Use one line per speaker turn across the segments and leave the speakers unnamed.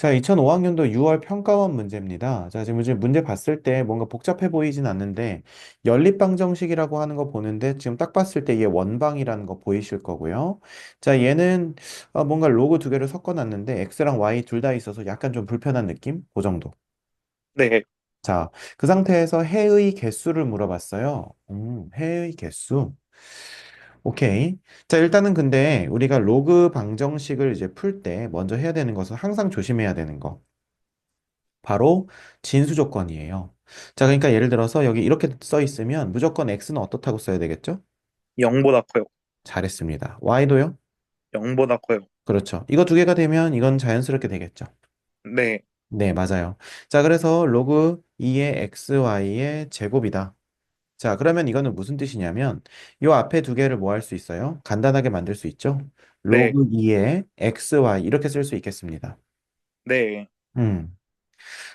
자, 2005학년도 6월 평가원 문제입니다. 자, 지금 문제 봤을 때 뭔가 복잡해 보이진 않는데, 연립방정식이라고 하는 거 보는데, 지금 딱 봤을 때 얘 원방이라는 거 보이실 거고요. 자, 얘는 어, 뭔가 로그 두 개를 섞어 놨는데, x랑 y 둘 다 있어서 약간 좀 불편한 느낌? 그 정도.
네,
자, 그 상태에서 해의 개수를 물어봤어요. 음, 해의 개수. 오케이. 자, 일단은 근데 우리가 로그 방정식을 이제 풀 때 먼저 해야 되는 것은 항상 조심해야 되는 거. 바로 진수 조건이에요. 자, 그러니까 예를 들어서 여기 이렇게 써 있으면 무조건 x는 어떻다고 써야 되겠죠?
0보다 커요.
잘했습니다. y도요?
0보다 커요.
그렇죠. 이거 두 개가 되면 이건 자연스럽게 되겠죠.
네,
네, 맞아요. 자, 그래서 로그 2의 xy의 제곱이다. 자, 그러면 이거는 무슨 뜻이냐면 요 앞에 두 개를 뭐 할 수 있어요? 간단하게 만들 수 있죠?
네,
로그 2의 xy 이렇게 쓸 수 있겠습니다.
네,
음.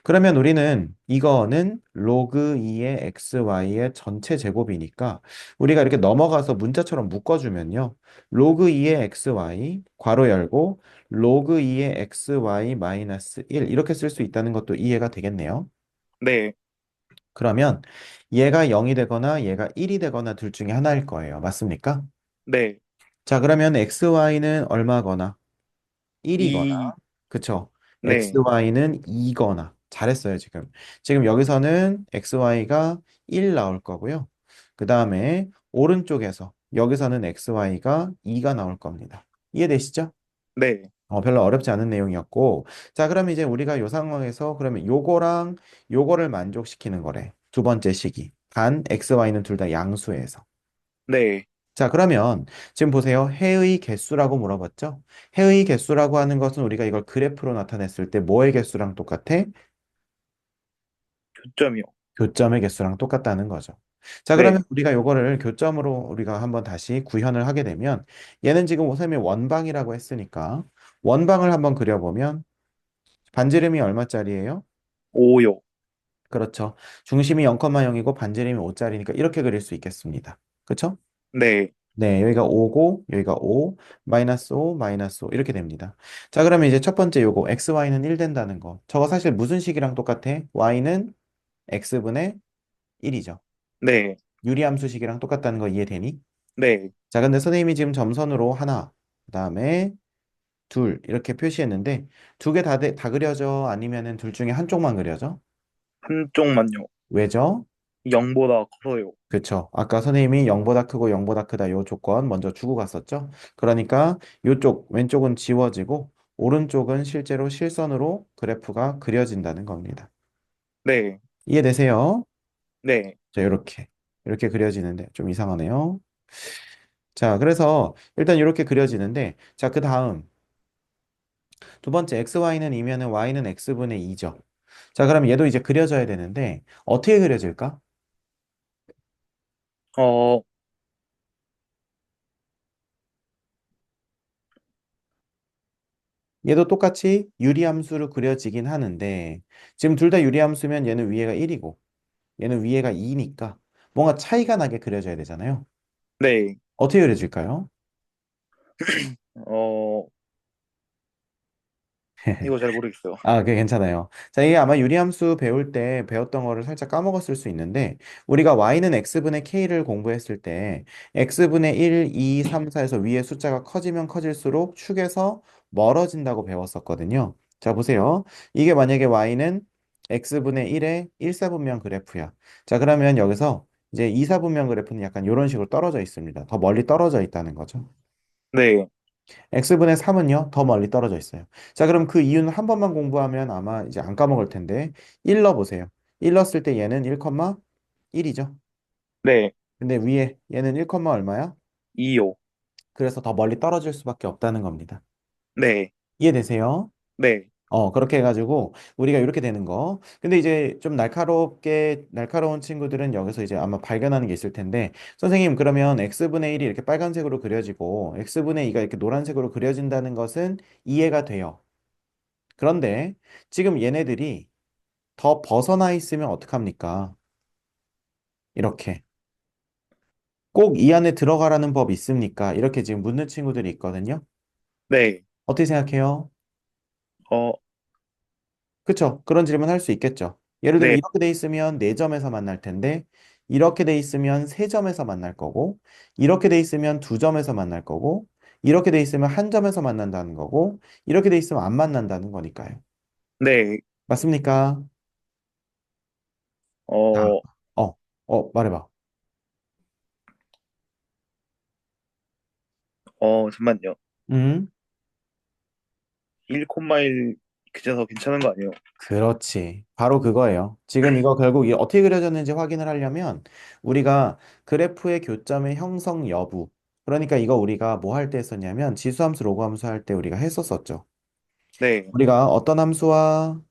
그러면 우리는 이거는 로그 2의 xy의 전체 제곱이니까 우리가 이렇게 넘어가서 문자처럼 묶어주면요. 로그 2의 xy 괄호 열고 로그 2의 xy 마이너스 1 이렇게 쓸 수 있다는 것도 이해가 되겠네요.
네,
그러면 얘가 0이 되거나 얘가 1이 되거나 둘 중에 하나일 거예요. 맞습니까?
네.
자, 그러면 xy는 얼마거나 1이거나,
2,
그쵸?
네,
xy는 2거나. 잘했어요, 지금. 지금 여기서는 xy가 1 나올 거고요. 그 다음에 오른쪽에서 여기서는 xy가 2가 나올 겁니다. 이해되시죠?
네.
어, 별로 어렵지 않은 내용이었고. 자, 그럼 이제 우리가 요 상황에서 그러면 요거랑 요거를 만족시키는 거래. 두 번째 식이. 단 xy는 둘 다 양수에서.
네.
자, 그러면 지금 보세요. 해의 개수라고 물어봤죠? 해의 개수라고 하는 것은 우리가 이걸 그래프로 나타냈을 때 뭐의 개수랑 똑같아?
교점이요.
교점의 개수랑 똑같다는 거죠. 자, 그러면
네,
우리가 요거를 교점으로 우리가 한번 다시 구현을 하게 되면 얘는 지금 선생님이 원방이라고 했으니까 원방을 한번 그려보면 반지름이 얼마짜리예요?
5요.
그렇죠. 중심이 0,0이고 반지름이 5짜리니까 이렇게 그릴 수 있겠습니다. 그렇죠?
네,
네, 여기가 5고 여기가 5, 마이너스 5, 마이너스 5 이렇게 됩니다. 자, 그러면 이제 첫 번째 요거 xy는 1 된다는 거. 저거 사실 무슨 식이랑 똑같아? y는 x분의 1이죠.
네,
유리함수식이랑 똑같다는 거 이해되니?
네.
자, 근데 선생님이 지금 점선으로 하나, 그다음에 둘 이렇게 표시했는데 두 개 다 다 그려져? 아니면은 둘 중에 한쪽만 그려져?
한쪽만요.
왜죠?
0보다 커서요.
그쵸. 아까 선생님이 0보다 크고 0보다 크다 요 조건 먼저 주고 갔었죠. 그러니까 요쪽 왼쪽은 지워지고 오른쪽은 실제로 실선으로 그래프가 그려진다는 겁니다.
네,
이해되세요?
네,
자, 이렇게 이렇게 그려지는데 좀 이상하네요. 자, 그래서 일단 이렇게 그려지는데 자, 그 다음 두 번째 xy는 2면은 y는 x분의 2죠. 자, 그럼 얘도 이제 그려져야 되는데 어떻게 그려질까?
어,
얘도 똑같이 유리함수로 그려지긴 하는데 지금 둘 다 유리함수면 얘는 위에가 1이고 얘는 위에가 2니까 뭔가 차이가 나게 그려져야 되잖아요.
네,
어떻게 그려질까요?
어, 이거 잘 모르겠어요.
아, 그게 괜찮아요. 자, 이게 아마 유리함수 배울 때 배웠던 거를 살짝 까먹었을 수 있는데, 우리가 y는 x분의 k를 공부했을 때, x분의 1, 2, 3, 4에서 위에 숫자가 커지면 커질수록 축에서 멀어진다고 배웠었거든요. 자, 보세요. 이게 만약에 y는 x분의 1의 1사분면 그래프야. 자, 그러면 여기서 이제 2사분면 그래프는 약간 이런 식으로 떨어져 있습니다. 더 멀리 떨어져 있다는 거죠.
네,
x분의 3은요, 더 멀리 떨어져 있어요. 자, 그럼 그 이유는 한 번만 공부하면 아마 이제 안 까먹을 텐데, 1 넣어보세요. 1 넣었을 때 얘는 1,1이죠.
네,
근데 위에 얘는 1, 얼마야?
2요.
그래서 더 멀리 떨어질 수밖에 없다는 겁니다.
네,
이해되세요?
네,
어, 그렇게 해가지고 우리가 이렇게 되는 거. 근데 이제 좀 날카롭게, 날카로운 친구들은 여기서 이제 아마 발견하는 게 있을 텐데, 선생님, 그러면 x분의 1이 이렇게 빨간색으로 그려지고, x분의 2가 이렇게 노란색으로 그려진다는 것은 이해가 돼요. 그런데 지금 얘네들이 더 벗어나 있으면 어떡합니까? 이렇게. 꼭 이 안에 들어가라는 법 있습니까? 이렇게 지금 묻는 친구들이 있거든요.
네.
어떻게 생각해요?
어,
그쵸? 그런 질문 할 수 있겠죠. 예를 들면
네,
이렇게 돼 있으면 4점에서 만날 텐데 이렇게 돼 있으면 3점에서 만날 거고 이렇게 돼 있으면 2점에서 만날 거고 이렇게 돼 있으면 한 점에서 만난다는 거고 이렇게 돼 있으면 안 만난다는 거니까요.
네,
맞습니까? 자,
어,
어, 어, 말해봐.
어, 잠만요.
음,
1,1 그려서 괜찮은 거 아니에요?
그렇지. 바로 그거예요. 지금 이거 결국 이 어떻게 그려졌는지 확인을 하려면 우리가 그래프의 교점의 형성 여부. 그러니까 이거 우리가 뭐 할 때 했었냐면 지수함수, 로그함수 할 때 우리가 했었었죠.
네,
우리가 어떤 함수와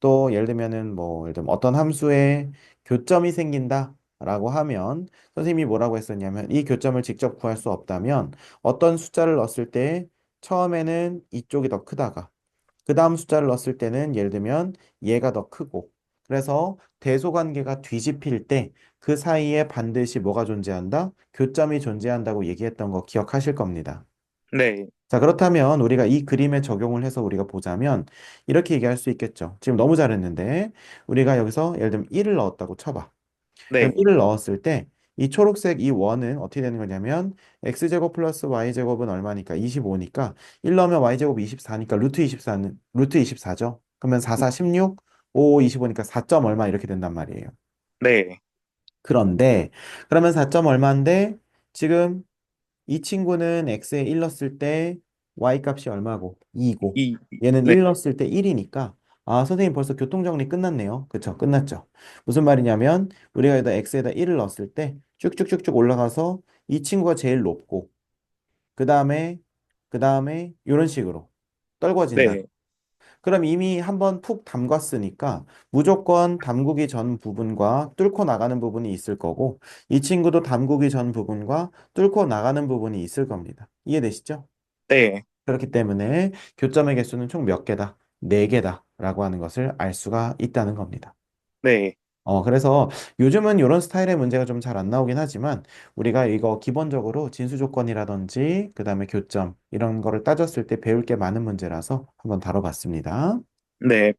또 예를 들면은 뭐 예를 들면 어떤 함수에 교점이 생긴다라고 하면 선생님이 뭐라고 했었냐면 이 교점을 직접 구할 수 없다면 어떤 숫자를 넣었을 때 처음에는 이쪽이 더 크다가 그 다음 숫자를 넣었을 때는 예를 들면 얘가 더 크고 그래서 대소관계가 뒤집힐 때 그 사이에 반드시 뭐가 존재한다? 교점이 존재한다고 얘기했던 거 기억하실 겁니다.
네,
자, 그렇다면 우리가 이 그림에 적용을 해서 우리가 보자면 이렇게 얘기할 수 있겠죠. 지금 너무 잘했는데 우리가 여기서 예를 들면 1을 넣었다고 쳐봐. 그럼
네,
1을 넣었을 때 이 초록색 이 원은 어떻게 되는 거냐면 x제곱 플러스 y제곱은 얼마니까? 25니까 1 넣으면 y제곱 24니까 루트 24는 루트 24죠. 그러면 4, 4, 16, 5, 25니까 4 점 얼마 이렇게 된단 말이에요.
네,
그런데 그러면 4 점 얼마인데 지금 이 친구는 x에 1 넣었을 때 y 값이 얼마고? 2고
이,
얘는
네,
1 넣었을 때 1이니까 아 선생님 벌써 교통정리 끝났네요. 그쵸? 끝났죠. 무슨 말이냐면 우리가 여기다 x에다 1을 넣었을 때 쭉쭉쭉쭉 올라가서 이 친구가 제일 높고 그 다음에 그 다음에 이런 식으로 떨궈진다.
네,
그럼 이미 한번 푹 담갔으니까 무조건 담그기 전 부분과 뚫고 나가는 부분이 있을 거고 이 친구도 담그기 전 부분과 뚫고 나가는 부분이 있을 겁니다. 이해되시죠?
네,
그렇기 때문에 교점의 개수는 총 몇 개다? 네 개다라고 하는 것을 알 수가 있다는 겁니다.
네,
어, 그래서 요즘은 이런 스타일의 문제가 좀 잘 안 나오긴 하지만 우리가 이거 기본적으로 진수 조건이라든지 그다음에 교점 이런 거를 따졌을 때 배울 게 많은 문제라서 한번 다뤄봤습니다.
네.